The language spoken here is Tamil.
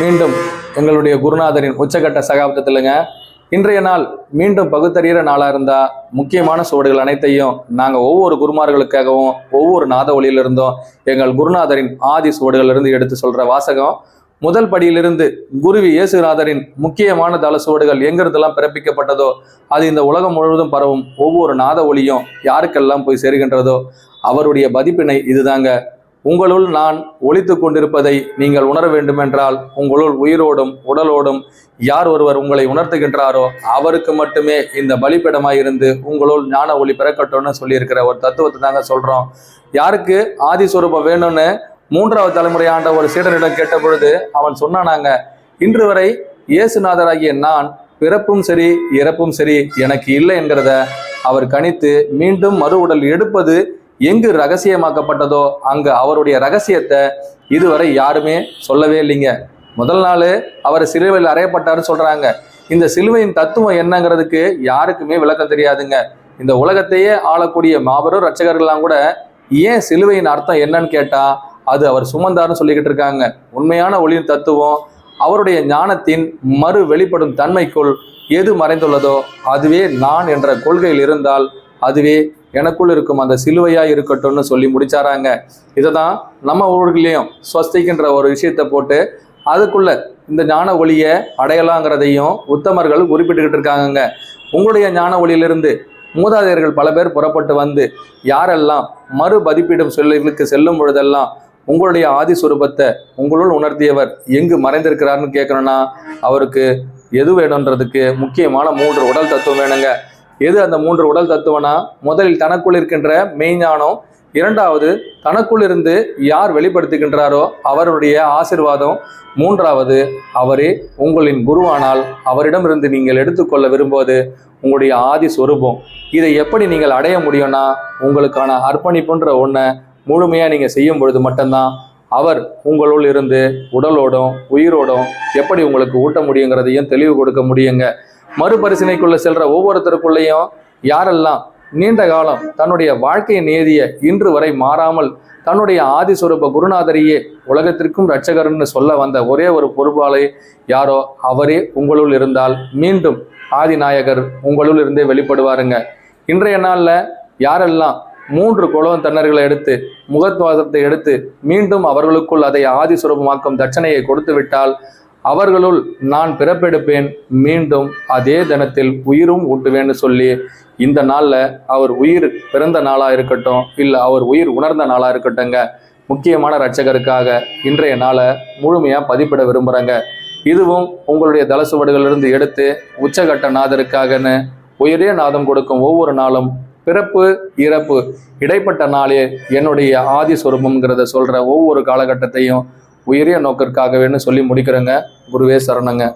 மீண்டும் எங்களுடைய குருநாதரின் உச்சகட்ட சகாப்தத்திலுங்க. இன்றைய நாள் மீண்டும் பகுத்தறிகிற நாளாக இருந்தால் முக்கியமான சுவடுகள் அனைத்தையும் நாங்கள் ஒவ்வொரு குருமார்களுக்காகவும் ஒவ்வொரு நாத ஒளியிலிருந்தும் எங்கள் குருநாதரின் ஆதி சுவடுகளிலிருந்து எடுத்து சொல்கிற வாசகம். முதல் படியிலிருந்து குருவி இயேசுநாதரின் முக்கியமான தல சுவடுகள் எங்கிருந்தெல்லாம் பிறப்பிக்கப்பட்டதோ அது இந்த உலகம் முழுவதும் பரவும் ஒவ்வொரு நாத ஒளியும் யாருக்கெல்லாம் போய் சேருகின்றதோ அவருடைய பதிப்பினை இதுதாங்க. உங்களுள் நான் ஒழித்து கொண்டிருப்பதை நீங்கள் உணர வேண்டுமென்றால் உங்களுள் உயிரோடும் உடலோடும் யார் ஒருவர் உங்களை உணர்த்துகின்றாரோ அவருக்கு மட்டுமே இந்த பலிப்பிடமாயிருந்து உங்களுள் ஞான ஒளி பிறக்கட்டும்னு சொல்லியிருக்கிற ஒரு தத்துவத்தை தாங்க சொல்கிறோம் யாருக்கு ஆதிஸ்வரூபம் வேணும்னு மூன்றாவது தலைமுறை ஆண்ட ஒரு சீடனிடம் கேட்ட பொழுது அவன் சொன்னானாங்க இன்று வரை இயேசுநாதராகிய நான் பிறப்பும் சரி இறப்பும் சரி எனக்கு இல்லை என்கிறத அவர் கணித்து மீண்டும் மறு உடல் எடுப்பது எங்கு ரகசியமாக்கப்பட்டதோ அங்கு அவருடைய ரகசியத்தை இதுவரை யாருமே சொல்லவே இல்லைங்க. முதல் நாள் அவர் சிலுவையில் அறையப்பட்டாருன்னு சொல்றாங்க. இந்த சிலுவையின் தத்துவம் என்னங்கிறதுக்கு யாருக்குமே விளக்கம் தெரியாதுங்க. இந்த உலகத்தையே ஆளக்கூடிய மாபெரும் ரட்சகர்கள்லாம் கூட ஏன் சிலுவையின் அர்த்தம் என்னன்னு கேட்டா அது அவர் சுமந்தார்னு சொல்லிக்கிட்டு இருக்காங்க. உண்மையான ஒளியின் தத்துவம் அவருடைய ஞானத்தின் மறு வெளிப்படும் தன்மைக்குள் எது மறைந்துள்ளதோ அதுவே நான் என்ற கொள்கையில் இருந்தால் அதுவே எனக்குள் இருக்கும் அந்த சிலுவையா இருக்கட்டும்னு சொல்லி முடிச்சாராங்க. இதை தான் நம்ம ஊர்களையும் ஸ்வஸ்திக்கின்ற ஒரு விஷயத்தை போட்டு அதுக்குள்ள இந்த ஞான ஒளியை அடையலாங்கிறதையும் உத்தமர்கள் குறிப்பிட்டுக்கிட்டு இருக்காங்கங்க. உங்களுடைய ஞான ஒளியிலிருந்து மூதாதையர்கள் பல பேர் புறப்பட்டு வந்து யாரெல்லாம் மறுபதிப்பீடும் சொல்லுகளுக்கு செல்லும் பொழுதெல்லாம் உங்களுடைய ஆதி சுரூபத்தை உங்களுள் உணர்த்தியவர் எங்கு மறைந்திருக்கிறார்னு கேட்கணும்னா அவருக்கு எது வேணுன்றதுக்கு முக்கியமான மூன்று உடல் தத்துவம் வேணுங்க. எது அந்த மூன்று உடல் தத்துவம்னா முதலில் தனக்குள் இருக்கின்ற மெய்ஞானம் இரண்டாவது தனக்குள் இருந்து யார் வெளிப்படுத்துகின்றாரோ அவருடைய ஆசிர்வாதம் மூன்றாவது அவரே உங்களின் குருவானால் அவரிடமிருந்து நீங்கள் எடுத்துக்கொள்ள விரும்புவது உங்களுடைய ஆதி சொரூபம். இதை எப்படி நீங்கள் அடைய முடியும்னா உங்களுக்கான அர்ப்பணிப்புன்ற ஒன்றை முழுமையாக நீங்கள் செய்யும் பொழுது மட்டும்தான் அவர் உங்களுள் இருந்து உடலோடும் உயிரோடும் எப்படி உங்களுக்கு ஊட்ட முடியுங்கிறதையும் தெளிவு கொடுக்க முடியுங்க. மறுபரிசீலனைக்குள்ள செல்ற ஒவ்வொருத்தருக்குள்ளேயும் யாரெல்லாம் நீண்ட காலம் தன்னுடைய வாழ்க்கை நியதியை இன்று வரை மாறாமல் தன்னுடைய ஆதிஸ்வரூப குருநாதரையே உலகத்திற்கும் ரட்சகர்னு சொல்ல வந்த ஒரே ஒரு பொறுப்பாளே யாரோ அவரே உங்களுள் இருந்தால் மீண்டும் ஆதிநாயகர் உங்களுள் இருந்தே வெளிப்படுவாருங்க. இன்றைய நாளில் யாரெல்லாம் மூன்று குலவன் தன்னர்களை எடுத்து முகத்வாதத்தை எடுத்து மீண்டும் அவர்களுக்குள் அதை ஆதிஸ்வரூபமாக்கும் தட்சணையை கொடுத்து விட்டால் அவர்களுள் நான் பிறப்பெடுப்பேன் மீண்டும் அதே தினத்தில் உயிரும் ஊட்டுவேன்னு சொல்லி இந்த நாளில் அவர் உயிர் பிறந்த நாளாக இருக்கட்டும் இல்லை அவர் உயிர் உணர்ந்த நாளாக இருக்கட்டும்ங்க. முக்கியமான ரட்சகருக்காக இன்றைய நாளை முழுமையாக பதிப்பிட விரும்புகிறேங்க இதுவும் உங்களுடைய தலசுவடுகளிலிருந்து எடுத்து உச்சகட்ட நாதருக்காகன்னு உயரிய நாதம் கொடுக்கும் ஒவ்வொரு நாளும் பிறப்பு இறப்பு இடைப்பட்ட நாளே என்னுடைய ஆதிஸ்வரூபம்ங்கிறத சொல்கிற ஒவ்வொரு காலகட்டத்தையும் உயரிய நோக்கிற்காகவேன்னு சொல்லி முடிக்கிறேங்க. குருவே சரணங்க.